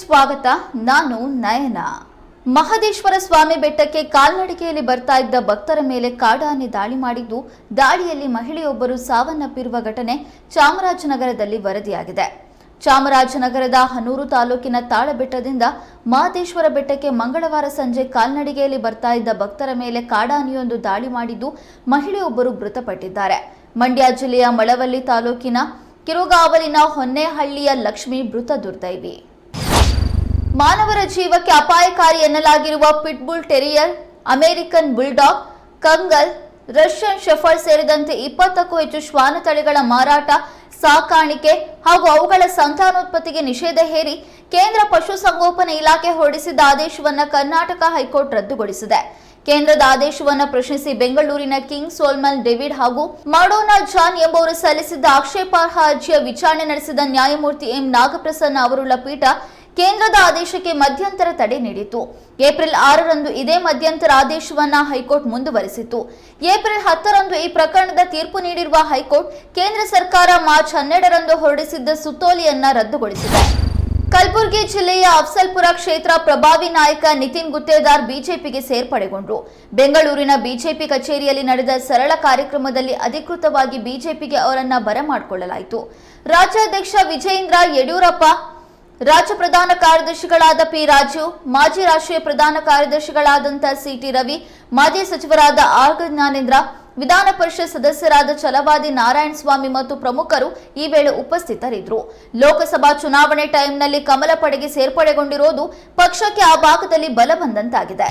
ಸ್ವಾಗತ, ನಾನು ನಯನ. ಮಹದೇಶ್ವರ ಸ್ವಾಮಿ ಬೆಟ್ಟಕ್ಕೆ ಕಾಲ್ನಡಿಗೆಯಲ್ಲಿ ಬರ್ತಾ ಇದ್ದ ಭಕ್ತರ ಮೇಲೆ ಕಾಡಾನೆ ದಾಳಿ ಮಾಡಿದ್ದು, ದಾಳಿಯಲ್ಲಿ ಮಹಿಳೆಯೊಬ್ಬರು ಸಾವನ್ನಪ್ಪಿರುವ ಘಟನೆ ಚಾಮರಾಜನಗರದಲ್ಲಿ ವರದಿಯಾಗಿದೆ. ಚಾಮರಾಜನಗರದ ಹನೂರು ತಾಲೂಕಿನ ತಾಳಬೆಟ್ಟದಿಂದ ಮಹದೇಶ್ವರ ಬೆಟ್ಟಕ್ಕೆ ಮಂಗಳವಾರ ಸಂಜೆ ಕಾಲ್ನಡಿಗೆಯಲ್ಲಿ ಬರ್ತಾ ಇದ್ದ ಭಕ್ತರ ಮೇಲೆ ಕಾಡಾನೆಯೊಂದು ದಾಳಿ ಮಾಡಿದ್ದು, ಮಹಿಳೆಯೊಬ್ಬರು ಮೃತಪಟ್ಟಿದ್ದಾರೆ. ಮಂಡ್ಯ ಜಿಲ್ಲೆಯ ಮಳವಳ್ಳಿ ತಾಲೂಕಿನ ಕಿರುಗಾವಲಿನ ಹೊನ್ನೇಹಳ್ಳಿಯ ಲಕ್ಷ್ಮಿ ಮೃತ ದುರ್ದೈವಿ. ಮಾನವರ ಜೀವಕ್ಕೆ ಅಪಾಯಕಾರಿ ಎನ್ನಲಾಗಿರುವ pitbull terrier, American bulldog, Kangal, Russian shepherd ಸೇರಿದಂತೆ ಇಪ್ಪತ್ತಕ್ಕೂ ಹೆಚ್ಚು ಶ್ವಾನ ತಳಿಗಳ ಮಾರಾಟ, ಸಾಕಾಣಿಕೆ ಹಾಗೂ ಅವುಗಳ ಸಂತಾನೋತ್ಪತ್ತಿಗೆ ನಿಷೇಧ ಹೇರಿ ಕೇಂದ್ರ ಪಶುಸಂಗೋಪನೆ ಇಲಾಖೆ ಹೊರಡಿಸಿದ್ದ ಆದೇಶವನ್ನು ಕರ್ನಾಟಕ ಹೈಕೋರ್ಟ್ ರದ್ದುಗೊಳಿಸಿದೆ. ಕೇಂದ್ರದ ಆದೇಶವನ್ನು ಪ್ರಶ್ನಿಸಿ ಬೆಂಗಳೂರಿನ ಕಿಂಗ್ ಸೋಲ್ಮನ್ ಡೇವಿಡ್ ಹಾಗೂ ಮಾಡೋನಾ ಜಾನ್ ಎಂಬುವರು ಸಲ್ಲಿಸಿದ್ದ ಆಕ್ಷೇಪಾರ್ಹ ಅರ್ಜಿಯ ವಿಚಾರಣೆ ನಡೆಸಿದ ನ್ಯಾಯಮೂರ್ತಿ ಎಂ ನಾಗಪ್ರಸನ್ನ ಅವರುಳ್ಳ ಪೀಠ ಕೇಂದ್ರದ ಆದೇಶಕ್ಕೆ ಮಧ್ಯಂತರ ತಡೆ ನೀಡಿತು ಏಪ್ರಿಲ್ ಆರರಂದು ಇದೇ ಮಧ್ಯಂತರ ಆದೇಶವನ್ನ ಹೈಕೋರ್ಟ್ ಮುಂದುವರೆಸಿತು ಏಪ್ರಿಲ್ ಹತ್ತರಂದು ಈ ಪ್ರಕರಣದ ತೀರ್ಪು ನೀಡಿರುವ ಹೈಕೋರ್ಟ್ ಕೇಂದ್ರ ಸರ್ಕಾರ ಮಾರ್ಚ್ ಹನ್ನೆರಡರಂದು ಹೊರಡಿಸಿದ್ದ ಸುತ್ತೋಲೆಯನ್ನ ರದ್ದುಗೊಳಿಸಿದೆ. ಕಲಬುರಗಿ ಜಿಲ್ಲೆಯ ಅಫ್ಸಲ್ಪುರ ಕ್ಷೇತ್ರ ಪ್ರಭಾವಿ ನಾಯಕ ನಿತಿನ್ ಗುತ್ತೇದಾರ್ ಬಿಜೆಪಿಗೆ ಸೇರ್ಪಡೆಗೊಂಡರು ಬೆಂಗಳೂರಿನ ಬಿಜೆಪಿ ಕಚೇರಿಯಲ್ಲಿ ನಡೆದ ಸರಳ ಕಾರ್ಯಕ್ರಮದಲ್ಲಿ ಅಧಿಕೃತವಾಗಿ ಬಿಜೆಪಿಗೆ ಅವರನ್ನ ಬರಮಾಡಿಕೊಳ್ಳಲಾಯಿತು. ರಾಜ್ಯಾಧ್ಯಕ್ಷ ವಿಜಯೇಂದ್ರ ಯಡಿಯೂರಪ್ಪ ರಾಜ್ಯ ಪ್ರಧಾನ ಕಾರ್ಯದರ್ಶಿಗಳಾದ ಪಿ ರಾಜು, ಮಾಜಿ ರಾಷ್ಟ್ರೀಯ ಪ್ರಧಾನ ಕಾರ್ಯದರ್ಶಿಗಳಾದಂಥ ಸಿಟಿ ರವಿ, ಮಾಜಿ ಸಚಿವರಾದ ಆರ್ ಜ್ಞಾನೇಂದ್ರ, ವಿಧಾನ ಪರಿಷತ್ ಸದಸ್ಯರಾದ ಚಲವಾದಿ ನಾರಾಯಣ ಸ್ವಾಮಿ ಮತ್ತು ಪ್ರಮುಖರು ಈ ವೇಳೆ ಉಪಸ್ಥಿತರಿದ್ದರು. ಲೋಕಸಭಾ ಚುನಾವಣೆ ಟೈಮ್ನಲ್ಲಿ ಕಮಲ ಪಡೆಗೆ ಸೇರ್ಪಡೆಗೊಂಡಿರೋದು ಪಕ್ಷಕ್ಕೆ ಆ ಭಾಗದಲ್ಲಿ ಬಲ ಬಂದಂತಾಗಿದೆ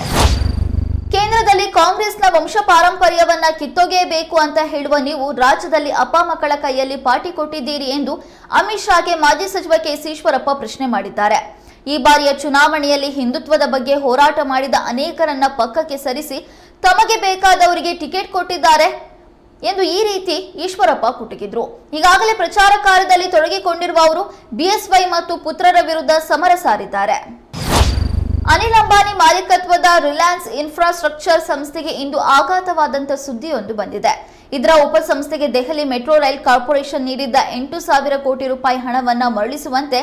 ಕೇಂದ್ರದಲ್ಲಿ ಕಾಂಗ್ರೆಸ್ನ ವಂಶ ಪಾರಂಪರ್ಯವನ್ನ ಕಿತ್ತೊಗೆಯಬೇಕು ಅಂತ ಹೇಳುವ ನೀವು ರಾಜ್ಯದಲ್ಲಿ ಅಪ್ಪ ಮಕ್ಕಳ ಕೈಯಲ್ಲಿ ಪಾಟಿ ಕೊಟ್ಟಿದ್ದೀರಿ ಎಂದು ಅಮಿತ್ ಶಾಗೆ ಮಾಜಿ ಸಚಿವ ಕೆಸಿ ಈಶ್ವರಪ್ಪ ಪ್ರಶ್ನೆ ಮಾಡಿದ್ದಾರೆ. ಈ ಬಾರಿಯ ಚುನಾವಣೆಯಲ್ಲಿ ಹಿಂದುತ್ವದ ಬಗ್ಗೆ ಹೋರಾಟ ಮಾಡಿದ ಅನೇಕರನ್ನ ಪಕ್ಕಕ್ಕೆ ಸರಿಸಿ ತಮಗೆ ಬೇಕಾದವರಿಗೆ ಟಿಕೆಟ್ ಕೊಟ್ಟಿದ್ದಾರೆ ಎಂದು ಈ ರೀತಿ ಈಶ್ವರಪ್ಪ ಕುಟುಕಿದ್ರು. ಈಗಾಗಲೇ ಪ್ರಚಾರ ಕಾರ್ಯದಲ್ಲಿ ತೊಡಗಿಕೊಂಡಿರುವ ಅವರು ಬಿಎಸ್ವೈ ಮತ್ತು ಪುತ್ರರ ವಿರುದ್ಧ ಸಮರ ಸಾರಿದ್ದಾರೆ. ಅನಿಲ್ ಅಂಬಾನಿ ಮಾಲೀಕತ್ವದ ರಿಲಯನ್ಸ್ ಇನ್ಫ್ರಾಸ್ಟ್ರಕ್ಚರ್ ಸಂಸ್ಥೆಗೆ ಇಂದು ಆಘಾತವಾದಂಥ ಸುದ್ದಿಯೊಂದು ಬಂದಿದೆ. ಇದರ ಉಪಸಂಸ್ಥೆಗೆ ದೆಹಲಿ ಮೆಟ್ರೋ ರೈಲ್ ಕಾರ್ಪೊರೇಷನ್ ನೀಡಿದ್ದ ಎಂಟು ಸಾವಿರ ಕೋಟಿ ರೂಪಾಯಿ ಹಣವನ್ನು ಮರಳಿಸುವಂತೆ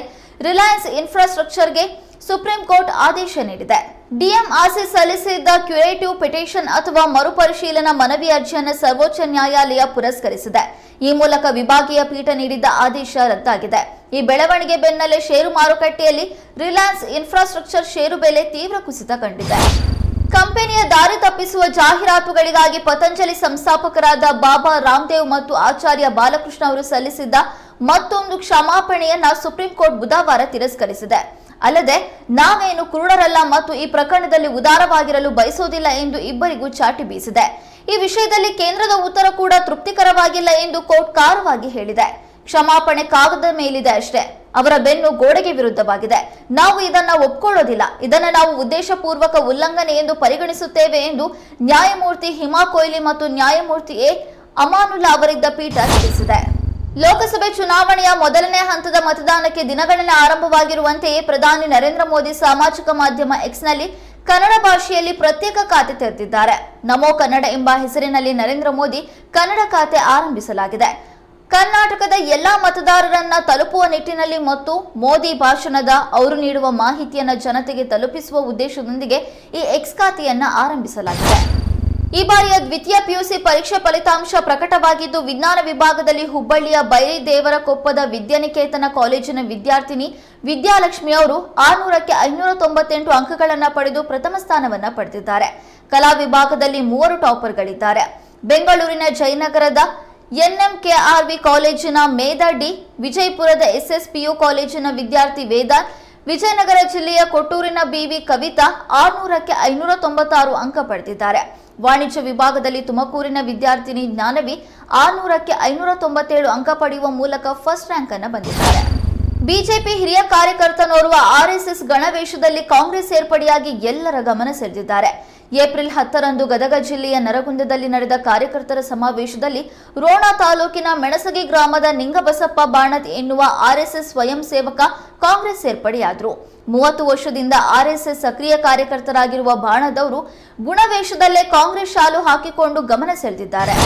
ರಿಲಯನ್ಸ್ ಇನ್ಫ್ರಾಸ್ಟ್ರಕ್ಚರ್ಗೆ ಸುಪ್ರೀಂ ಕೋರ್ಟ್ ಆದೇಶ ನೀಡಿದೆ. ಡಿಎಂಆರ್ಸಿ ಸಲ್ಲಿಸಿದ್ದ ಕ್ಯುರೇಟಿವ್ ಪಿಟಿಷನ್ ಅಥವಾ ಮರುಪರಿಶೀಲನಾ ಮನವಿ ಅರ್ಜಿಯನ್ನು ಸರ್ವೋಚ್ಚ ನ್ಯಾಯಾಲಯ ಪುರಸ್ಕರಿಸಿದೆ. ಈ ಮೂಲಕ ವಿಭಾಗೀಯ ಪೀಠ ನೀಡಿದ್ದ ಆದೇಶ ರದ್ದಾಗಿದೆ. ಈ ಬೆಳವಣಿಗೆ ಬೆನ್ನಲ್ಲೇ ಷೇರು ಮಾರುಕಟ್ಟೆಯಲ್ಲಿ ರಿಲಯನ್ಸ್ ಇನ್ಫ್ರಾಸ್ಟ್ರಕ್ಚರ್ ಷೇರು ಬೆಲೆ ತೀವ್ರ ಕುಸಿತ ಕಂಡಿದೆ. ಕಂಪನಿಯ ದಾರಿ ತಪ್ಪಿಸುವ ಜಾಹೀರಾತುಗಳಿಗಾಗಿ ಪತಂಜಲಿ ಸಂಸ್ಥಾಪಕರಾದ ಬಾಬಾ ರಾಮದೇವ್ ಮತ್ತು ಆಚಾರ್ಯ ಬಾಲಕೃಷ್ಣ ಅವರು ಸಲ್ಲಿಸಿದ್ದ ಮತ್ತೊಂದು ಕ್ಷಮಾಪಣೆಯನ್ನ ಸುಪ್ರೀಂ ಕೋರ್ಟ್ ಬುಧವಾರ ತಿರಸ್ಕರಿಸಿದೆ. ಅಲ್ಲದೆ, ನಾವೇನು ಕುರುಡರಲ್ಲ ಮತ್ತು ಈ ಪ್ರಕರಣದಲ್ಲಿ ಉದಾರವಾಗಿರಲು ಬಯಸೋದಿಲ್ಲ ಎಂದು ಇಬ್ಬರಿಗೂ ಚಾಟಿ ಬೀಸಿದೆ. ಈ ವಿಷಯದಲ್ಲಿ ಕೇಂದ್ರದ ಉತ್ತರ ಕೂಡ ತೃಪ್ತಿಕರವಾಗಿಲ್ಲ ಎಂದು ಕೋರ್ಟ್ ಕಾರವಾಗಿ ಹೇಳಿದೆ. ಕ್ಷಮಾಪಣೆ ಕಾಗದ ಮೇಲಿದೆ ಅಷ್ಟೇ. ಅವರ ಬೆನ್ನು ಗೋಡೆಗೆ ವಿರುದ್ಧವಾಗಿದೆ. ನಾವು ಇದನ್ನ ಒಪ್ಕೊಳ್ಳೋದಿಲ್ಲ. ಇದನ್ನ ನಾವು ಉದ್ದೇಶಪೂರ್ವಕ ಉಲ್ಲಂಘನೆ ಎಂದು ಪರಿಗಣಿಸುತ್ತೇವೆ ಎಂದು ನ್ಯಾಯಮೂರ್ತಿ ಹಿಮಾ ಕೊಹ್ಲಿ ಮತ್ತು ನ್ಯಾಯಮೂರ್ತಿ ಎ ಅಮಾನುಲ್ಲಾ ಅವರಿದ್ದ ಪೀಠ ತಿಳಿಸಿದೆ. ಲೋಕಸಭೆ ಚುನಾವಣೆಯ ಮೊದಲನೇ ಹಂತದ ಮತದಾನಕ್ಕೆ ದಿನಗಣನೆ ಆರಂಭವಾಗಿರುವಂತೆಯೇ ಪ್ರಧಾನಿ ನರೇಂದ್ರ ಮೋದಿ ಸಾಮಾಜಿಕ ಮಾಧ್ಯಮ ಎಕ್ಸ್ನಲ್ಲಿ ಕನ್ನಡ ಭಾಷೆಯಲ್ಲಿ ಪ್ರತ್ಯೇಕ ಖಾತೆ ತೆರೆದಿದ್ದಾರೆ. ನಮೋ ಕನ್ನಡ ಎಂಬ ಹೆಸರಿನಲ್ಲಿ ನರೇಂದ್ರ ಮೋದಿ ಕನ್ನಡ ಖಾತೆ ಆರಂಭಿಸಲಾಗಿದೆ. ಕರ್ನಾಟಕದ ಎಲ್ಲಾ ಮತದಾರರನ್ನ ತಲುಪುವ ನಿಟ್ಟಿನಲ್ಲಿ ಮತ್ತು ಮೋದಿ ಭಾಷಣದ ಅವರು ನೀಡುವ ಮಾಹಿತಿಯನ್ನ ಜನತೆಗೆ ತಲುಪಿಸುವ ಉದ್ದೇಶದೊಂದಿಗೆ ಈ ಎಕ್ಸ್ ಖಾತೆಯನ್ನ ಆರಂಭಿಸಲಾಗಿದೆ. ಈ ಬಾರಿಯ ದ್ವಿತೀಯ ಪಿಯುಸಿ ಪರೀಕ್ಷೆ ಫಲಿತಾಂಶ ಪ್ರಕಟವಾಗಿದ್ದು, ವಿಜ್ಞಾನ ವಿಭಾಗದಲ್ಲಿ ಹುಬ್ಬಳ್ಳಿಯ ಬೈರಿ ದೇವರಕೊಪ್ಪದ ವಿದ್ಯಾನಿಕೇತನ ಕಾಲೇಜಿನ ವಿದ್ಯಾರ್ಥಿನಿ ವಿದ್ಯಾಲಕ್ಷ್ಮಿ ಅವರು ಆರ್ನೂರಕ್ಕೆ ಐನೂರ ತೊಂಬತ್ತೆಂಟು ಅಂಕಗಳನ್ನು ಪಡೆದು ಪ್ರಥಮ ಸ್ಥಾನವನ್ನು ಪಡೆದಿದ್ದಾರೆ. ಕಲಾ ವಿಭಾಗದಲ್ಲಿ ಮೂವರು ಟಾಪರ್ಗಳಿದ್ದಾರೆ. ಬೆಂಗಳೂರಿನ ಜಯನಗರದ ಎನ್ಎಂಕೆಆರ್ವಿ ಕಾಲೇಜಿನ ಮೇಧಾ ಡಿ ವಿಜಯಪುರದ ಎಸ್ಎಸ್ಪಿಯು ಕಾಲೇಜಿನ ವಿದ್ಯಾರ್ಥಿ ವೇದಾಂತ್ ವಿಜಯನಗರ ಜಿಲ್ಲೆಯ ಕೊಟ್ಟೂರಿನ ಬಿವಿ ಕವಿತಾ ಆರ್ನೂರಕ್ಕೆ ಐನೂರ ತೊಂಬತ್ತಾರು ಅಂಕ ಪಡೆದಿದ್ದಾರೆ. ವಾಣಿಜ್ಯ ವಿಭಾಗದಲ್ಲಿ ತುಮಕೂರಿನ ವಿದ್ಯಾರ್ಥಿನಿ ಜ್ಞಾನವಿ ಆರ್ನೂರಕ್ಕೆ ಐನೂರ ತೊಂಬತ್ತೇಳು ಅಂಕ ಪಡೆಯುವ ಮೂಲಕ ಫಸ್ಟ್ ರ್ಯಾಂಕ್ ಅನ್ನು ಬಂದಿದ್ದಾರೆ. ಬಿಜೆಪಿ ಹಿರಿಯ ಕಾರ್ಯಕರ್ತನೋರ್ವ ಆರ್ಎಸ್ಎಸ್ ಗಣವೇಶದಲ್ಲಿ ಕಾಂಗ್ರೆಸ್ ಸೇರ್ಪಡೆಯಾಗಿ ಎಲ್ಲರ ಗಮನ ಸೆಳೆದಿದ್ದಾರೆ. ಏಪ್ರಿಲ್ ಹತ್ತರಂದು ಗದಗ ಜಿಲ್ಲೆಯ ನರಗುಂದದಲ್ಲಿ ನಡೆದ ಕಾರ್ಯಕರ್ತರ ಸಮಾವೇಶದಲ್ಲಿ ರೋಣ ತಾಲೂಕಿನ ಮೆಣಸಗಿ ಗ್ರಾಮದ ನಿಂಗಬಸಪ್ಪ ಬಾಣದ್ ಎನ್ನುವ ಆರ್ಎಸ್ಎಸ್ ಸ್ವಯಂ ಸೇವಕ ಕಾಂಗ್ರೆಸ್ ಸೇರ್ಪಡೆಯಾದರು ಮೂವತ್ತು ವರ್ಷದಿಂದ ಆರ್ಎಸ್ಎಸ್ ಸಕ್ರಿಯ ಕಾರ್ಯಕರ್ತರಾಗಿರುವ ಬಾಣದವರು ಗುಣವೇಷದಲ್ಲೇ ಕಾಂಗ್ರೆಸ್ ಶಾಲು ಹಾಕಿಕೊಂಡು ಗಮನ ಸೆಳೆದಿದ್ದಾರೆ.